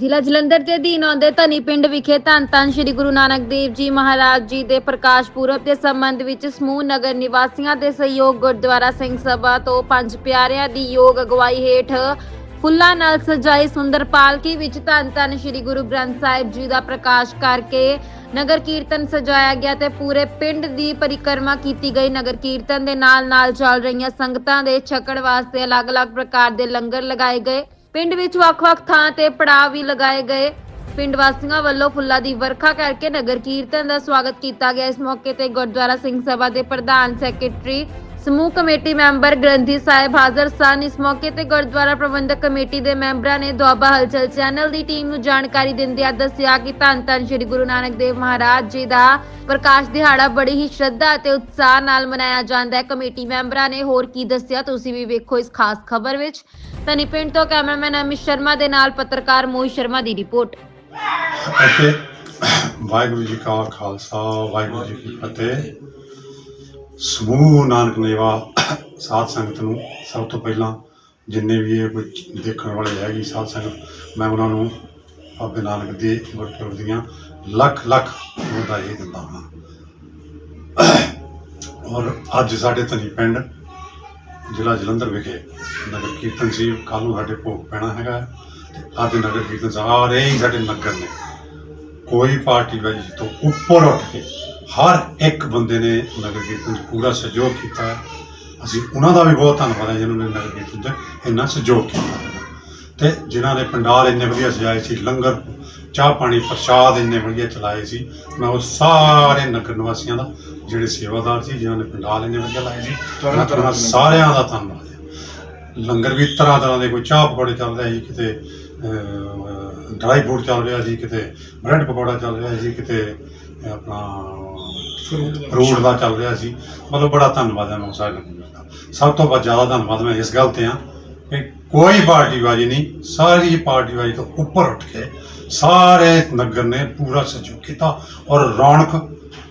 ਜ਼ਿਲ੍ਹਾ ਜਲੰਧਰ ਦੇ ਅਧੀਨ ਆਉਂਦੇ ਧਨੀ ਪਿੰਡ ਵਿਖੇ ਧੰਨ ਧੰਨ ਸ੍ਰੀ ਗੁਰੂ ਨਾਨਕ ਦੇਵ ਜੀ ਮਹਾਰਾਜ ਜੀ ਦੇ ਪ੍ਰਕਾਸ਼ ਪੁਰਬ ਦੇ ਸੰਬੰਧ ਵਿੱਚ ਸਮੂਹ ਨਗਰ ਨਿਵਾਸੀਆਂ ਦੇ ਸਹਿਯੋਗ ਗੁਰਦੁਆਰਾ ਸਿੰਘ ਸਭਾ ਤੋਂ ਪੰਜ ਪਿਆਰਿਆਂ ਦੀ ਯੋਗ ਅਗਵਾਈ ਹੇਠ ਫੁੱਲਾਂ ਨਾਲ ਸਜਾਈ ਸੁੰਦਰ ਪਾਲਕੀ ਵਿੱਚ ਧੰਨ ਧੰਨ ਸ੍ਰੀ ਗੁਰੂ ਗ੍ਰੰਥ ਸਾਹਿਬ ਜੀ ਦਾ ਪ੍ਰਕਾਸ਼ ਕਰਕੇ ਨਗਰ ਕੀਰਤਨ ਸਜਾਇਆ ਗਿਆ ਤੇ ਪੂਰੇ ਪਿੰਡ ਦੀ ਪਰਿਕਰਮਾ ਕੀਤੀ ਗਈ। ਨਗਰ ਕੀਰਤਨ ਦੇ ਨਾਲ ਨਾਲ ਚੱਲ ਰਹੀਆਂ ਸੰਗਤਾਂ ਦੇ ਛਕੜ ਵਾਸਤੇ ਅਲੱਗ-ਅਲੱਗ ਪ੍ਰਕਾਰ ਦੇ ਲੰਗਰ ਲਗਾਏ ਗਏ। ਪਿੰਡ ਵਿੱਚ ਵੱਖ-ਵੱਖ ਥਾਂ ਤੇ ਪੜਾਅ ਵੀ ਲਗਾਏ ਗਏ। ਪਿੰਡ ਵਾਸੀਆਂ ਵੱਲੋਂ ਫੁੱਲਾਂ ਦੀ ਵਰਖਾ ਕਰਕੇ ਨਗਰ ਕੀਰਤਨ ਦਾ ਸਵਾਗਤ ਕੀਤਾ ਗਿਆ। ਇਸ ਮੌਕੇ ਤੇ ਗੁਰਦੁਆਰਾ ਸਿੰਘ ਸਭਾ ਦੇ ਪ੍ਰਧਾਨ ਸੈਕਟਰੀ ਸਮੂਹ ਕਮੇਟੀ ਮੈਂਬਰ ਗ੍ਰੰਥੀ ਸਾਹਿਬ ਹਾਜ਼ਰ ਸਨ। ਇਸ ਮੌਕੇ ਤੇ ਗੁਰਦੁਆਰਾ ਪ੍ਰਬੰਧਕ ਕਮੇਟੀ ਦੇ ਮੈਂਬਰਾਂ ਨੇ ਦੁਆਬਾ ਹਲਚਲ ਚੈਨਲ ਦੀ ਟੀਮ ਨੂੰ ਜਾਣਕਾਰੀ ਦਿੰਦਿਆਂ ਦੱਸਿਆ ਕਿ ਧੰਨ ਧੰਨ ਸ੍ਰੀ ਗੁਰੂ ਨਾਨਕ ਦੇਵ ਮਹਾਰਾਜ ਜੀ ਦਾ ਪ੍ਰਕਾਸ਼ ਦਿਹਾੜਾ ਬੜੀ ਹੀ ਸ਼ਰਧਾ ਅਤੇ ਉਤਸ਼ਾਹ ਨਾਲ ਮਨਾਇਆ ਜਾਂਦਾ ਹੈ। ਕਮੇਟੀ ਮੈਂਬਰਾਂ ਨੇ ਹੋਰ ਕੀ ਦੱਸਿਆ, ਤੁਸੀਂ ਵੀ ਵੇਖੋ ਇਸ ਖਾਸ ਖਬਰ ਵਿੱਚ। ਧਨੀ ਪਿੰਡ ਤੋਂ ਕੈਮਰਾਮੈਨ ਅਮਿਤ ਸ਼ਰਮਾ ਦੇ ਨਾਲ ਪੱਤਰਕਾਰ ਮੋਹਿਤ ਸ਼ਰਮਾ ਦੀ ਰਿਪੋਰਟ। ਅਤੇ ਵਾਹਿਗੁਰੂ ਜੀ ਕਾ ਖਾਲਸਾ, ਵਾਹਿਗੁਰੂ ਜੀ ਕੀ ਫਤਿਹ। ਸਮੂਹ ਨਾਨਕ ਨੇਵਾ ਸਾਧ ਸੰਗਤ ਨੂੰ ਸਭ ਤੋਂ ਪਹਿਲਾਂ ਜਿੰਨੇ ਵੀ ਇਹ ਕੋਈ ਦੇਖਣ ਵਾਲੇ ਹੈਗੀ ਸਾਧ ਸੰਗਤ, ਮੈਂ ਉਹਨਾਂ ਨੂੰ ਬਾਬੇ ਨਾਨਕ ਦੇ ਗੁਰਪੁਰਬ ਦੀਆਂ ਲੱਖ ਲੱਖ ਵਧਾਈ ਦਿੰਦਾ ਹਾਂ। ਔਰ ਅੱਜ ਸਾਡੇ ਧਨੀ ਪਿੰਡ ਜ਼ਿਲ੍ਹਾ ਜਲੰਧਰ ਵਿਖੇ ਨਗਰ ਕੀਰਤਨ ਸੀ, ਕੱਲ੍ਹ ਨੂੰ ਸਾਡੇ ਭੋਗ ਪੈਣਾ ਹੈਗਾ ਤੇ ਅੱਜ ਨਗਰ ਕੀਰਤਨ ਸਾਰੇ ਹੀ ਸਾਡੇ ਨਗਰ ਨੇ। ਕੋਈ ਪਾਰਟੀ ਵਾਲੀ ਤੋਂ ਉੱਪਰ ਉੱਠ ਕੇ ਹਰ ਇੱਕ ਬੰਦੇ ਨੇ ਨਗਰ ਕੀਰਤਨ 'ਚ ਪੂਰਾ ਸਹਿਯੋਗ ਕੀਤਾ ਅਸੀਂ ਉਹਨਾਂ ਦਾ ਵੀ ਬਹੁਤ ਧੰਨਵਾਦ ਹੈ ਜਿਨ੍ਹਾਂ ਨੇ ਨਗਰ ਕੀਰਤਨ 'ਚ ਇੰਨਾ ਸਹਿਯੋਗ ਕੀਤਾ ਤੇ ਜਿਨ੍ਹਾਂ ਨੇ ਪੰਡਾਲ ਇੰਨੇ ਵਧੀਆ ਸਜਾਏ ਸੀ ਲੰਗਰ ਚਾਹ ਪਾਣੀ ਪ੍ਰਸ਼ਾਦ ਇੰਨੇ ਵਧੀਆ ਚਲਾਏ ਸੀ ਮੈਂ ਉਹ ਸਾਰੇ ਨਗਰ ਨਿਵਾਸੀਆਂ ਦਾ ਜਿਹੜੇ ਸੇਵਾਦਾਰ ਸੀ ਜਿਨ੍ਹਾਂ ਨੇ ਪੰਡਾਲ ਇੰਨੇ ਵਧੀਆ ਲਾਏ ਸੀ ਮੈਂ ਉਹਨਾਂ ਸਾਰਿਆਂ ਦਾ ਧੰਨਵਾਦ ਹੈ। ਲੰਗਰ ਵੀ ਤਰ੍ਹਾਂ ਤਰ੍ਹਾਂ ਦੇ ਕੋਈ ਚਾਹ ਪਕੌੜੇ ਚੱਲ ਰਹੇ ਸੀ ਕਿਤੇ ਡਰਾਈ ਫਰੂਟ ਚੱਲ ਰਿਹਾ ਸੀ ਕਿਤੇ ਬ੍ਰੈਡ ਪਕੌੜਾ ਚੱਲ ਰਿਹਾ ਸੀ ਕਿਤੇ ਆਪਣਾ ਫਰੂਟ ਦਾ ਚੱਲ ਰਿਹਾ ਸੀ। ਮਤਲਬ ਬੜਾ ਧੰਨਵਾਦ ਹੈ ਮੈਂ ਸਾਰੇ ਲੰਗਰ ਦਾ ਸਭ ਤੋਂ ਵੱਧ ਜ਼ਿਆਦਾ ਧੰਨਵਾਦ ਮੈਂ ਇਸ ਗੱਲ ਤੇ ਹਾਂ ਕਿ ਕੋਈ ਪਾਰਟੀਬਾਜ਼ੀ ਨਹੀਂ ਸਾਰੀ ਪਾਰਟੀਬਾਜ਼ੀ ਤੋਂ ਉੱਪਰ ਉੱਠ ਕੇ ਸਾਰੇ ਨਗਰ ਨੇ ਪੂਰਾ ਸਹਿਯੋਗ ਕੀਤਾ ਔਰ ਰੌਣਕ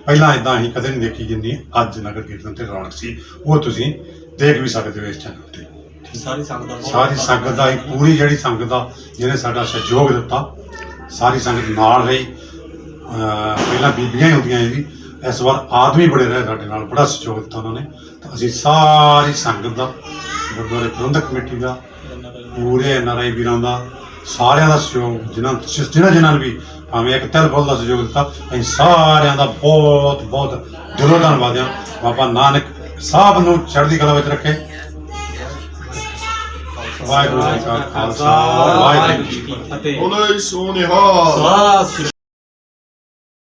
ਪਹਿਲਾਂ ਇਦਾਂ ਹੀ ਕਦੇ ਨਹੀਂ ਦੇਖੀ ਜਿੰਨੀ ਅੱਜ ਨਗਰ ਕੀਰਤਨ ਤੇ ਰੌਣਕ ਸੀ ਉਹ ਤੁਸੀਂ ਦੇਖ ਵੀ ਸਕਦੇ ਹੋ ਇਸ ਚੈਨਲ ਤੇ। ਸਾਰੀ ਸੰਗਤ ਦਾ ਸਾਰੀ ਸੰਗਤ ਦਾ ਹੀ ਪੂਰੀ ਜਿਹੜੀ ਸੰਗਤ ਦਾ ਜਿਹਨੇ ਸਾਡਾ ਸਹਿਯੋਗ ਦਿੱਤਾ ਸਾਰੀ ਸੰਗਤ ਨਾਲ ਰਹੀ। ਪਹਿਲਾਂ ਬੀਬੀਆਂ ਹੀ ਹੁੰਦੀਆਂ ਸੀ। ਇਸ ਵਾਰ ਆਦਮੀ ਬੜੇ ਰਹੇ ਸਾਡੇ ਨਾਲ ਬੜਾ ਸਹਿਯੋਗ ਦਿੱਤਾ ਉਹਨਾਂ ਨੇ। ਤਾਂ ਅਸੀਂ ਸਾਰੀ ਸੰਗਤ ਦਾ ਗੁਰਦੁਆਰੇ ਪ੍ਰਬੰਧਕ ਕਮੇਟੀ ਦਾ ਪੂਰੇ ਐਨਆਰਆਈ ਵੀਰਾਂ ਦਾ ਸਾਰਿਆਂ ਦਾ ਸਹਿਯੋਗ ਜਿਨ੍ਹਾਂ ਜਿਨ੍ਹਾਂ ਜਿਨ੍ਹਾਂ ਨੇ ਵੀ ਭਾਵੇਂ ਇੱਕ ਤਿਲ ਫੁੱਲ ਦਾ ਸਹਿਯੋਗ ਦਿੱਤਾ ਅਸੀਂ ਸਾਰਿਆਂ ਦਾ ਬਹੁਤ ਬਹੁਤ ਦਿਲੋਂ ਧੰਨਵਾਦ ਹਾਂ ਬਾਬਾ ਨਾਨਕ ਸਾਹਿਬ ਨੂੰ ਚੜ੍ਹਦੀ ਕਲਾ ਵਿੱਚ ਰੱਖੇ। ਵਾਹਿਗੁਰੂ ਜੀ ਕਾ ਖਾਲਸਾ ਵਾਹਿਗੁਰੂ ਜੀ ਕੀ ਫਤਿਹ। ਬੋਲੇ ਸੋਨਿਹਾਲ ਸਤਿ ਸ੍ਰੀ